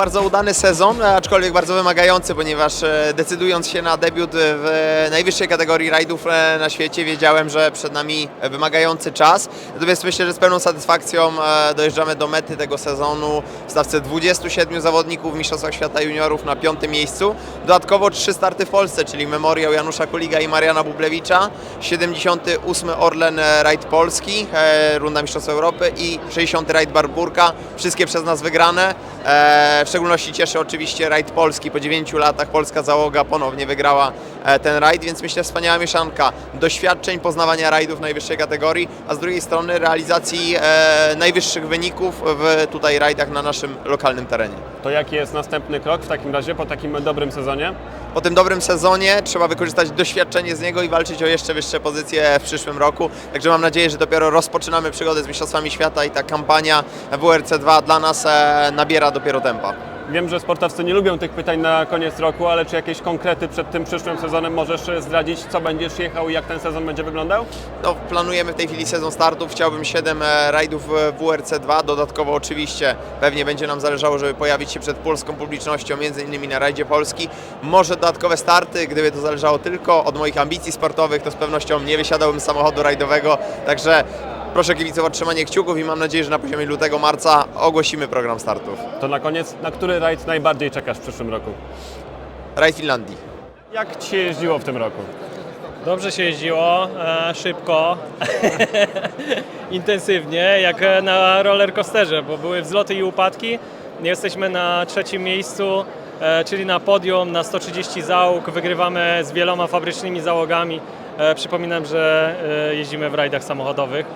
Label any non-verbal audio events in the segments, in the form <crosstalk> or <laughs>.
bardzo udany sezon, aczkolwiek bardzo wymagający, ponieważ e, decydując się na debiut w najwyższej kategorii rajdów e, na świecie, wiedziałem, że przed nami wymagający czas. Natomiast myślę, że z pełną satysfakcją e, dojeżdżamy do mety tego sezonu w stawce 27 zawodników w Mistrzostwach Świata Juniorów na piątym miejscu. Dodatkowo trzy starty w Polsce, czyli Memoriał Janusza Kuliga i Mariana Bublewicza, 78 Orlen Rajd Polski, runda Mistrzostw Europy i 60 Rajd Barburka, wszystkie przez nas wygrane. W szczególności cieszy oczywiście rajd Polski. Po 9 latach polska załoga ponownie wygrała ten rajd, więc myślę wspaniała mieszanka doświadczeń, poznawania rajdów najwyższej kategorii, a z drugiej strony realizacji e, najwyższych wyników w tutaj rajdach na naszym lokalnym terenie. To jaki jest następny krok w takim razie po takim dobrym sezonie? Po tym dobrym sezonie trzeba wykorzystać doświadczenie z niego i walczyć o jeszcze wyższe pozycje w przyszłym roku. Także mam nadzieję, że dopiero rozpoczynamy przygodę z Mistrzostwami Świata i ta kampania WRC2 dla nas e, nabiera dopiero tempa. Wiem, że sportowcy nie lubią tych pytań na koniec roku, ale czy jakieś konkrety przed tym przyszłym sezonem możesz zdradzić, co będziesz jechał i jak ten sezon będzie wyglądał? No, planujemy w tej chwili sezon startów. Chciałbym 7 e, rajdów w WRC2. Dodatkowo oczywiście pewnie będzie nam zależało, żeby pojawić się przed polską publicznością, między innymi na rajdzie Polski. Może dodatkowe starty, gdyby to zależało tylko od moich ambicji sportowych, to z pewnością nie wysiadałbym z samochodu rajdowego. Także proszę kibiców o trzymanie kciuków i mam nadzieję, że na poziomie lutego, marca ogłosimy program startów. To na koniec, na który rajd najbardziej czekasz w przyszłym roku? Rajd Finlandii. Jak Ci się jeździło w tym roku? Dobrze się jeździło, e, szybko, <laughs> intensywnie, jak e, na rollercoasterze, bo były wzloty i upadki. Jesteśmy na trzecim miejscu, e, czyli na podium, na 130 załóg. Wygrywamy z wieloma fabrycznymi załogami. E, przypominam, że e, jeździmy w rajdach samochodowych.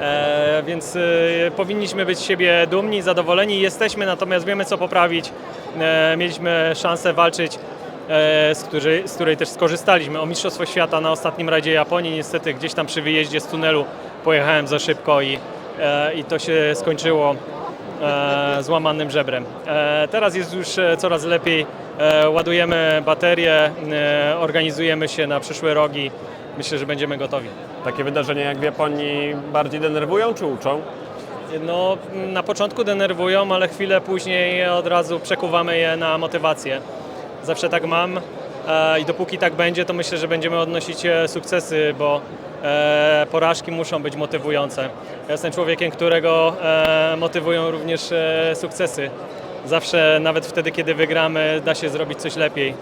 E, więc e, powinniśmy być z siebie dumni, zadowoleni. Jesteśmy, natomiast wiemy co poprawić. E, mieliśmy szansę walczyć z której, z której też skorzystaliśmy. O Mistrzostwo Świata na ostatnim rajdzie Japonii, niestety gdzieś tam przy wyjeździe z tunelu pojechałem za szybko i, i to się skończyło złamanym żebrem. Teraz jest już coraz lepiej, ładujemy baterie, organizujemy się na przyszłe rogi. Myślę, że będziemy gotowi. Takie wydarzenia jak w Japonii bardziej denerwują czy uczą? No, na początku denerwują, ale chwilę później od razu przekuwamy je na motywację. Zawsze tak mam e, i dopóki tak będzie, to myślę, że będziemy odnosić e, sukcesy, bo e, porażki muszą być motywujące. Ja jestem człowiekiem, którego motywują również sukcesy. Zawsze, nawet wtedy, kiedy wygramy, da się zrobić coś lepiej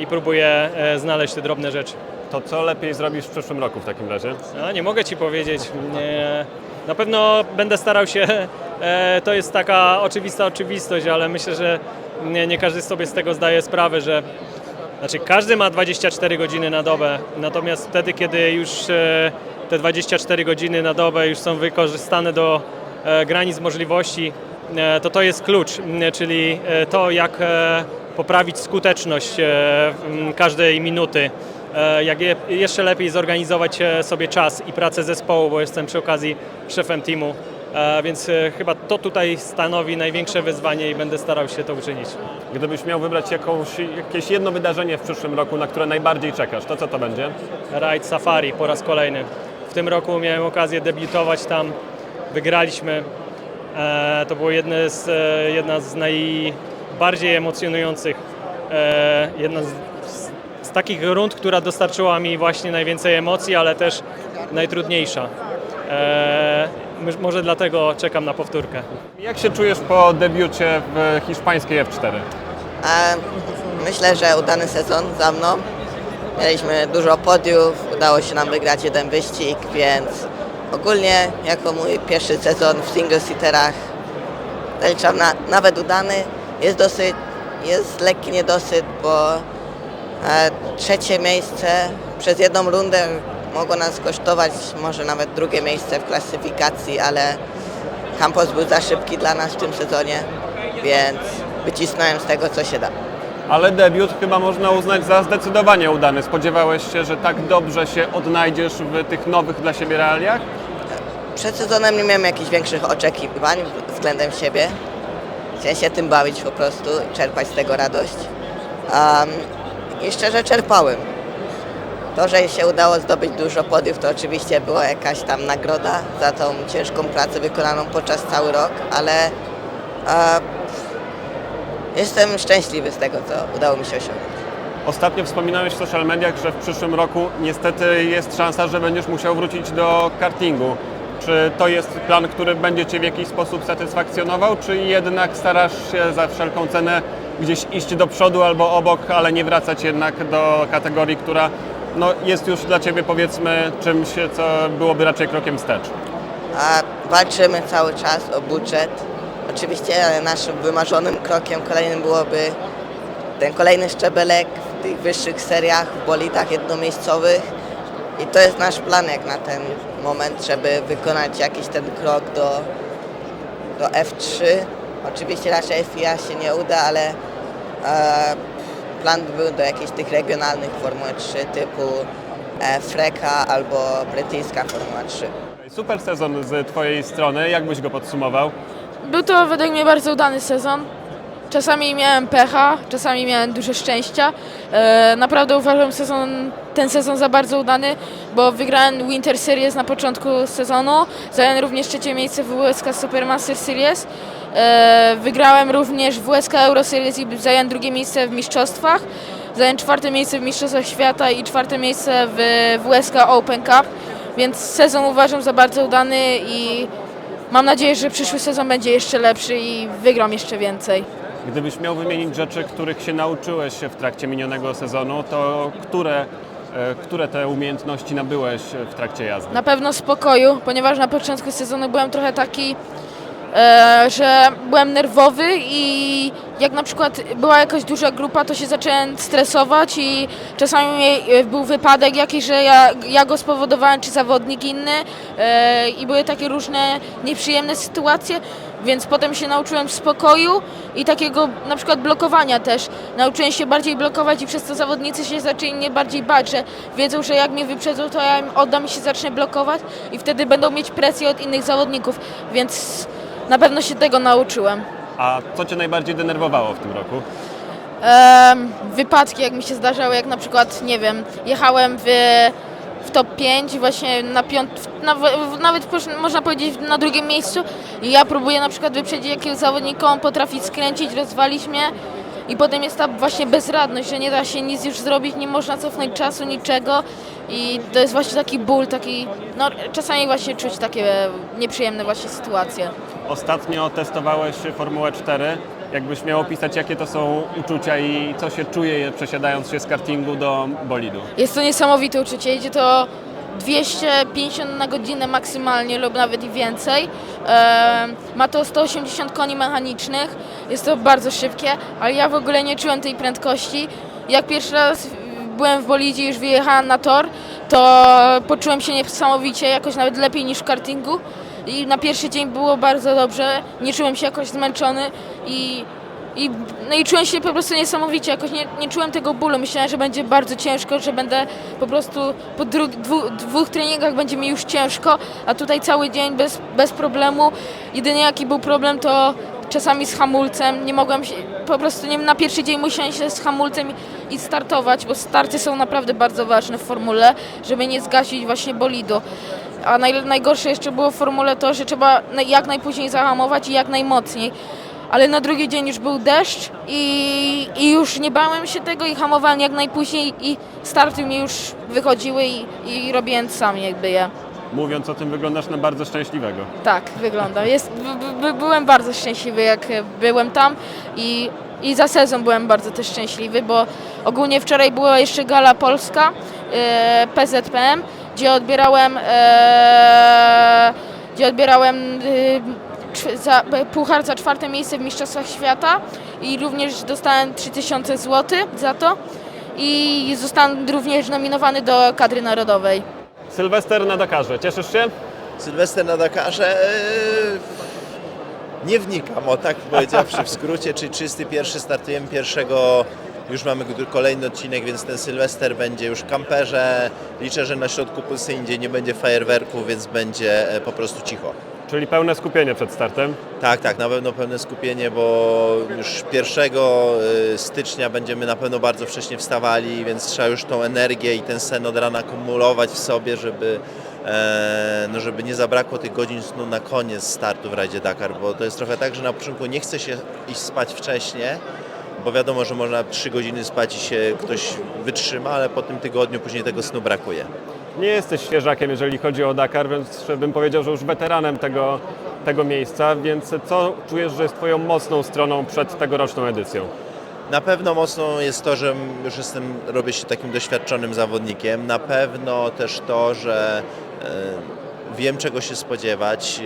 i próbuję znaleźć te drobne rzeczy. To co lepiej zrobisz w przyszłym roku w takim razie? No, nie mogę Ci powiedzieć. Nie. Na pewno będę starał się, <laughs> e, to jest taka oczywista oczywistość, ale myślę, że nie, nie każdy sobie z tego zdaje sprawę, że znaczy każdy ma 24 godziny na dobę, natomiast wtedy, kiedy już e, te 24 godziny na dobę już są wykorzystane do e, granic możliwości, to to jest klucz, czyli to, jak poprawić skuteczność każdej minuty. E, jak je, jeszcze lepiej zorganizować e, sobie czas i pracę zespołu, bo jestem przy okazji szefem teamu, e, więc chyba to tutaj stanowi największe wyzwanie i będę starał się to uczynić. Gdybyś miał wybrać jakąś, jakieś jedno wydarzenie w przyszłym roku, na które najbardziej czekasz, to co to będzie? Rajd Safari po raz kolejny. W tym roku miałem okazję debiutować tam, wygraliśmy. To było jedne z, jedna z najbardziej emocjonujących, jedna z, z, takich rund, która dostarczyła mi właśnie najwięcej emocji, ale też najtrudniejsza. E, my- może dlatego czekam na powtórkę. Jak się czujesz po debiucie w hiszpańskiej F4? E, Myślę, że udany sezon za mną. Mieliśmy dużo podiów, udało się nam wygrać jeden wyścig, więc ogólnie jako mój pierwszy sezon w single-seaterach zaliczam na, nawet udany. Jest dosyć, jest lekki niedosyt, bo trzecie miejsce przez jedną rundę mogło nas kosztować może nawet drugie miejsce w klasyfikacji, ale Campos był za szybki dla nas w tym sezonie, więc wycisnąłem z tego co się da. Ale debiut chyba można uznać za zdecydowanie udany. Spodziewałeś się, że tak dobrze się odnajdziesz w tych nowych dla siebie realiach? Przed sezonem nie miałem jakichś większych oczekiwań względem siebie. Chciałem się tym bawić po prostu i czerpać z tego radość. Um, I szczerze czerpałem. To, że się udało zdobyć dużo podiów, to oczywiście była jakaś tam nagroda za tą ciężką pracę wykonaną podczas cały rok, ale e, jestem szczęśliwy z tego, co udało mi się osiągnąć. Ostatnio wspominałeś w social mediach, że w przyszłym roku niestety jest szansa, że będziesz musiał wrócić do kartingu. Czy to jest plan, który będzie Cię w jakiś sposób satysfakcjonował, czy jednak starasz się za wszelką cenę gdzieś iść do przodu albo obok, ale nie wracać jednak do kategorii, która no, jest już dla Ciebie powiedzmy czymś, co byłoby raczej krokiem wstecz? A walczymy cały czas o budżet. Oczywiście naszym wymarzonym krokiem kolejnym byłoby ten kolejny szczebelek w tych wyższych seriach, w bolidach jednomiejscowych. I to jest nasz plan jak na ten moment, żeby wykonać jakiś ten krok do, do F3. Oczywiście raczej FIA się nie uda, ale e, plan był do jakichś tych regionalnych Formuły 3 typu e, Freka albo brytyjska Formuła 3. Super sezon z Twojej strony, jak byś go podsumował? Był to według mnie bardzo udany sezon. Czasami miałem pecha, czasami miałem dużo szczęścia. E, naprawdę uważam sezon, ten sezon za bardzo udany, bo wygrałem Winter Series na początku sezonu. Zająłem również trzecie miejsce w WSK Supermaster Series. E, wygrałem również WSK Euro Series i zająłem drugie miejsce w mistrzostwach. Zająłem czwarte miejsce w Mistrzostwach Świata i czwarte miejsce w WSK Open Cup. Więc sezon uważam za bardzo udany i Mam nadzieję, że przyszły sezon będzie jeszcze lepszy i wygram jeszcze więcej. Gdybyś miał wymienić rzeczy, których się nauczyłeś w trakcie minionego sezonu, to które, e, które te umiejętności nabyłeś w trakcie jazdy? Na pewno spokoju, ponieważ na początku sezonu byłem trochę taki, e, że byłem nerwowy i jak na przykład była jakaś duża grupa, to się zacząłem stresować i czasami e, był wypadek jakiś, że ja, ja go spowodowałem, czy zawodnik inny e, i były takie różne nieprzyjemne sytuacje, więc potem się nauczyłem spokoju i takiego na przykład blokowania też. Nauczyłem się bardziej blokować i przez to zawodnicy się zaczęli mnie bardziej bać, że wiedzą, że jak mnie wyprzedzą, to ja im oddam i się zacznę blokować i wtedy będą mieć presję od innych zawodników, więc na pewno się tego nauczyłem. A co Cię najbardziej denerwowało w tym roku? Em, wypadki, jak mi się zdarzały, jak na przykład, nie wiem, jechałem w, w top 5, właśnie na piąt, w- nawet, można powiedzieć na drugim miejscu i ja próbuję na przykład wyprzedzić jakiegoś zawodnika, on potrafi skręcić, rozwalić mnie i potem jest ta właśnie bezradność, że nie da się nic już zrobić, nie można cofnąć czasu, niczego i to jest właśnie taki ból, taki, no czasami właśnie czuć takie nieprzyjemne właśnie sytuacje. Ostatnio testowałeś Formułę 4. Jakbyś miał opisać, jakie to są uczucia i co się czuje przesiadając się z kartingu do bolidu? Jest to niesamowite uczucie. Idzie to 250 na godzinę maksymalnie lub nawet i więcej. Ma to 180 koni mechanicznych. Jest to bardzo szybkie, ale ja w ogóle nie czułem tej prędkości. Jak pierwszy raz byłem w bolidzie już wyjechałem na tor, to poczułem się niesamowicie, jakoś nawet lepiej niż w kartingu. I na pierwszy dzień było bardzo dobrze, nie czułem się jakoś zmęczony i i, no i czułem się po prostu niesamowicie, jakoś nie, nie czułem tego bólu. Myślałem, że będzie bardzo ciężko, że będę po prostu po dwu, dwóch treningach będzie mi już ciężko, a tutaj cały dzień bez, bez problemu. Jedynie jaki był problem to czasami z hamulcem. Nie mogłem się, po prostu nie, na pierwszy dzień musiałem się z hamulcem i startować, bo starty są naprawdę bardzo ważne w formule, żeby nie zgasić właśnie bolidu. A naj, najgorsze jeszcze było w formule to, że trzeba jak najpóźniej zahamować i jak najmocniej ale na drugi dzień już był deszcz i, i już nie bałem się tego i hamowałem jak najpóźniej i starty mi już wychodziły i, i robiłem sam jakby je. Mówiąc o tym, wyglądasz na bardzo szczęśliwego. Tak, wygląda. Jest, by, by, byłem bardzo szczęśliwy jak byłem tam i, i za sezon byłem bardzo też szczęśliwy, bo ogólnie wczoraj była jeszcze gala polska, e, PZPM, gdzie odbierałem, e, gdzie odbierałem e, za, puchar za czwarte miejsce w Mistrzostwach Świata i również dostałem 3000 zł za to i zostałem również nominowany do kadry narodowej. Sylwester na Dakarze, cieszysz się? Sylwester na Dakarze e, nie wnikam, o tak powiedziawszy w skrócie, czyli 31 startujemy pierwszego, już mamy kolejny odcinek, więc ten Sylwester będzie już kamperze. Liczę, że na środku pustyni nie będzie fajerwerków, więc będzie e, po prostu cicho. Czyli pełne skupienie przed startem. Tak, tak, na pewno pełne skupienie, bo już 1 y, stycznia będziemy na pewno bardzo wcześnie wstawali, więc trzeba już tą energię i ten sen od rana kumulować w sobie, żeby, e, no żeby nie zabrakło tych godzin snu na koniec startu w rajdzie Dakar, bo to jest trochę tak, że na początku nie chce się iść spać wcześnie, bo wiadomo, że można 3 godziny spać i się ktoś wytrzyma, ale po tym tygodniu później tego snu brakuje. Nie jesteś świeżakiem, jeżeli chodzi o Dakar, więc bym powiedział, że już weteranem tego, tego miejsca, więc co czujesz, że jest Twoją mocną stroną przed tegoroczną edycją? Na pewno mocno jest to, że już jestem, robię się takim doświadczonym zawodnikiem. Na pewno też to, że e, wiem czego się spodziewać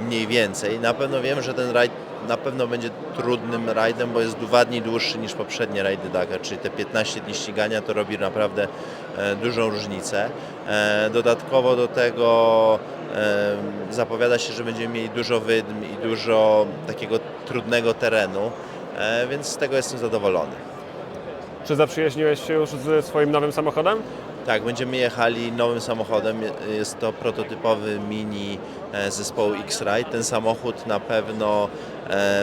e, mniej więcej. Na pewno wiem, że ten rajd na pewno będzie trudnym rajdem, bo jest dwa dni dłuższy niż poprzednie rajdy Dakar, czyli te 15 dni ścigania to robi naprawdę e, dużą różnicę. E, dodatkowo do tego e, zapowiada się, że będziemy mieli dużo wydm i dużo takiego trudnego terenu. Więc z tego jestem zadowolony. Czy zaprzyjaźniłeś się już ze swoim nowym samochodem? Tak, będziemy jechali nowym samochodem. Jest to prototypowy mini zespołu X-Ride. Ten samochód na pewno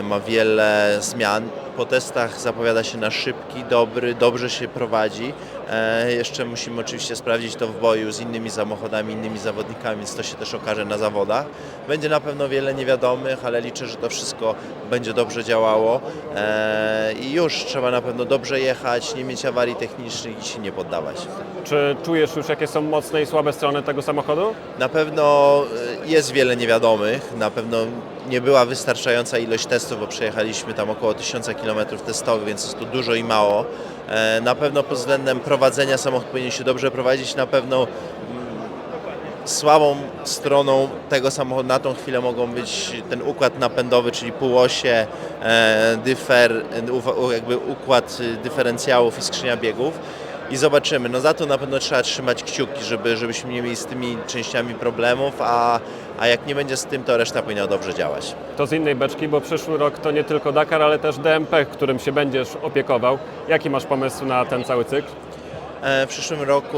ma wiele zmian. Po testach zapowiada się na szybki, dobry, dobrze się prowadzi. E, Jeszcze musimy oczywiście sprawdzić to w boju z innymi samochodami, innymi zawodnikami, więc to się też okaże na zawodach. Będzie na pewno wiele niewiadomych, ale liczę, że to wszystko będzie dobrze działało. E, I już trzeba na pewno dobrze jechać, nie mieć awarii technicznych i się nie poddawać. Czy czujesz już, jakie są mocne i słabe strony tego samochodu? Na pewno e, jest wiele niewiadomych, na pewno nie była wystarczająca ilość testów, bo przejechaliśmy tam około 1000 km testowych, więc jest to dużo i mało. E, Na pewno pod względem prowadzenia samochód powinien się dobrze prowadzić, na pewno mm, słabą stroną tego samochodu na tą chwilę mogą być ten układ napędowy, czyli półosie, e, dyfer, jakby układ y, dyferencjałów i skrzynia biegów. I zobaczymy. No za to na pewno trzeba trzymać kciuki, żeby, żebyśmy nie mieli z tymi częściami problemów, a, a jak nie będzie z tym, to reszta powinna dobrze działać. To z innej beczki, bo przyszły rok to nie tylko Dakar, ale też DMP, którym się będziesz opiekował. Jaki masz pomysł na ten cały cykl? E, W przyszłym roku,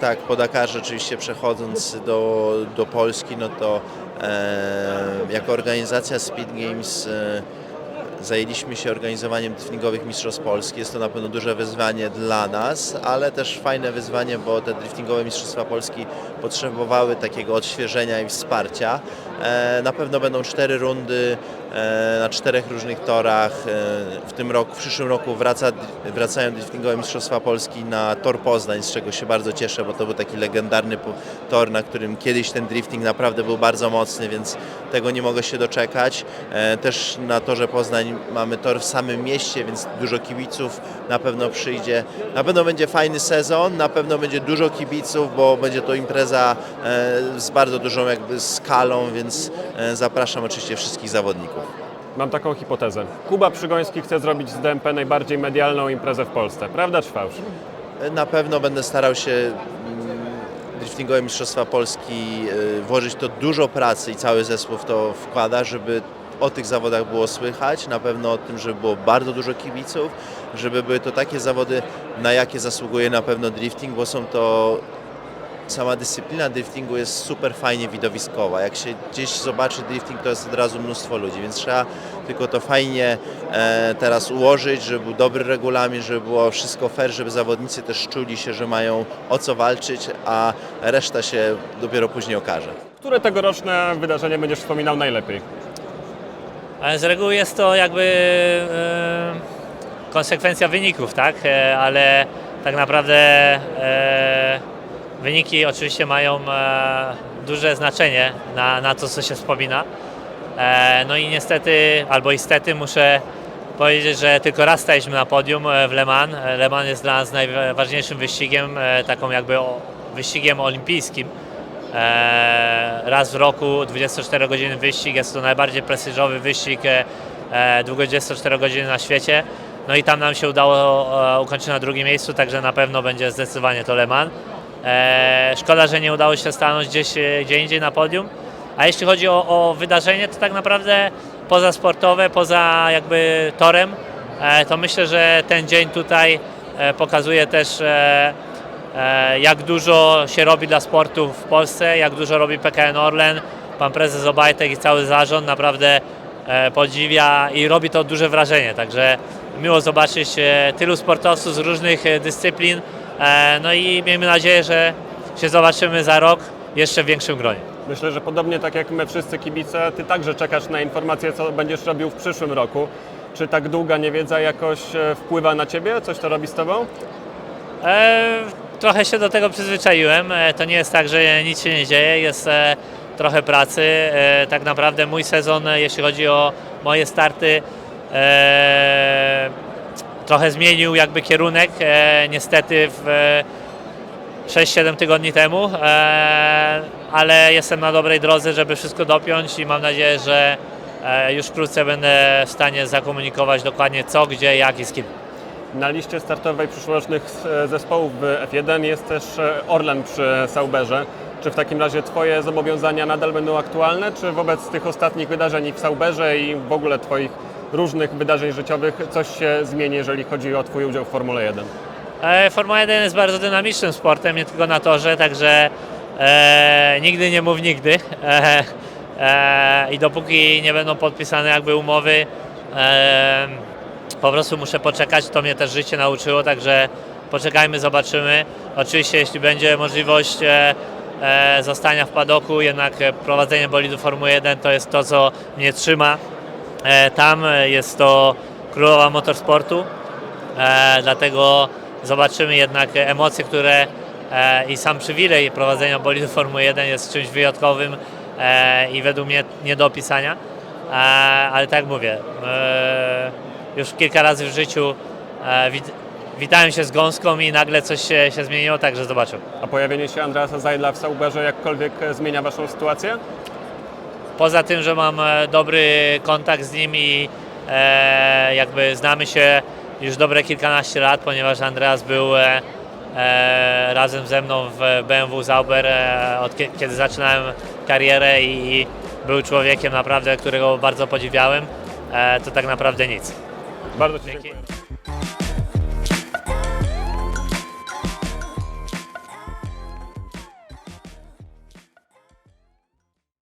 tak, po Dakarze oczywiście przechodząc do, do Polski, no to e, jako organizacja Speed Games e, zajęliśmy się organizowaniem driftingowych Mistrzostw Polski. Jest to na pewno duże wyzwanie dla nas, ale też fajne wyzwanie, bo te driftingowe Mistrzostwa Polski potrzebowały takiego odświeżenia i wsparcia. E, Na pewno będą cztery rundy e, na czterech różnych torach. E, W tym roku, w przyszłym roku wraca, wracają driftingowe Mistrzostwa Polski na tor Poznań, z czego się bardzo cieszę, bo to był taki legendarny tor, na którym kiedyś ten drifting naprawdę był bardzo mocny, więc tego nie mogę się doczekać. Też na torze Poznań mamy tor w samym mieście, więc dużo kibiców na pewno przyjdzie. Na pewno będzie fajny sezon, na pewno będzie dużo kibiców, bo będzie to impreza z bardzo dużą jakby skalą, więc e, zapraszam oczywiście wszystkich zawodników. Mam taką hipotezę. Kuba Przygoński chce zrobić z DMP najbardziej medialną imprezę w Polsce. Prawda czy fałsz? Na pewno będę starał się mm, driftingowe Mistrzostwa Polski y, włożyć to dużo pracy i cały zespół w to wkłada, żeby o tych zawodach było słychać, na pewno o tym, żeby było bardzo dużo kibiców, żeby były to takie zawody, na jakie zasługuje na pewno drifting, bo są to sama dyscyplina driftingu jest super fajnie widowiskowa. Jak się gdzieś zobaczy drifting, to jest od razu mnóstwo ludzi, więc trzeba tylko to fajnie e, teraz ułożyć, żeby był dobry regulamin, żeby było wszystko fair, żeby zawodnicy też czuli się, że mają o co walczyć, a reszta się dopiero później okaże. Które tegoroczne wydarzenie będziesz wspominał najlepiej? Ale z reguły jest to jakby e, konsekwencja wyników, tak? E, ale tak naprawdę e, wyniki oczywiście mają e, duże znaczenie na, na to, co się wspomina. E, no i niestety, albo istety muszę powiedzieć, że tylko raz staliśmy na podium e, w Le Mans. Le Mans jest dla nas najważniejszym wyścigiem, taką jakby wyścigiem olimpijskim. Raz w roku 24 godziny wyścig, jest to najbardziej prestiżowy wyścig długo 24 godziny na świecie. No i tam nam się udało ukończyć na drugim miejscu, także na pewno będzie zdecydowanie to Le Mans. E, szkoda, że nie udało się stanąć gdzieś e, gdzie indziej na podium. A jeśli chodzi o, o wydarzenie, to tak naprawdę poza sportowe, poza jakby torem, e, to myślę, że ten dzień tutaj pokazuje też jak dużo się robi dla sportu w Polsce, jak dużo robi PKN Orlen. Pan prezes Obajtek i cały zarząd naprawdę podziwia i robi to duże wrażenie. Także miło zobaczyć tylu sportowców z różnych dyscyplin. E, No i miejmy nadzieję, że się zobaczymy za rok jeszcze w większym gronie. Myślę, że podobnie tak jak my wszyscy kibice, ty także czekasz na informacje, co będziesz robił w przyszłym roku. Czy tak długa niewiedza jakoś e, wpływa na Ciebie? Coś to robi z Tobą? E, trochę się do tego przyzwyczaiłem. E, to nie jest tak, że nic się nie dzieje, jest e, trochę pracy. E, tak naprawdę mój sezon, jeśli chodzi o moje starty, e, trochę zmienił jakby kierunek. E, niestety w e, 6-7 tygodni temu, e, ale jestem na dobrej drodze, żeby wszystko dopiąć i mam nadzieję, że e, już wkrótce będę w stanie zakomunikować dokładnie co, gdzie, jak i z kim. Na liście startowej przyszłorocznych e, zespołów w F1 jest też e, Orlen przy Sauberze. Czy w takim razie Twoje zobowiązania nadal będą aktualne, czy wobec tych ostatnich wydarzeń w Sauberze i w ogóle Twoich różnych wydarzeń życiowych coś się zmieni, jeżeli chodzi o Twój udział w Formule 1? E, Formuła 1 jest bardzo dynamicznym sportem, nie tylko na torze, także e, nigdy nie mów nigdy. E, e, I dopóki nie będą podpisane jakby umowy, e, po prostu muszę poczekać, to mnie też życie nauczyło, także poczekajmy, zobaczymy. Oczywiście jeśli będzie możliwość e, e, zostania w padoku, jednak prowadzenie bolidu Formuły 1 to jest to, co mnie trzyma. E, tam e, jest to królowa motorsportu, e, dlatego zobaczymy jednak emocje, które i sam przywilej prowadzenia bolidu Formuły 1 jest czymś wyjątkowym i według mnie nie do opisania, ale tak mówię, już kilka razy w życiu wit, witałem się z gąską i nagle coś się, się zmieniło, także zobaczymy. A pojawienie się Andreasa Zajdla w Sauberze jakkolwiek zmienia Waszą sytuację? Poza tym, że mam e, dobry kontakt z nim i e, jakby znamy się już dobre kilkanaście lat, ponieważ Andreas był e, e, razem ze mną w BMW Sauber e, od kie- kiedy zaczynałem karierę i, i był człowiekiem naprawdę, którego bardzo podziwiałem, e, to tak naprawdę nic. Bardzo Ci dziękuję.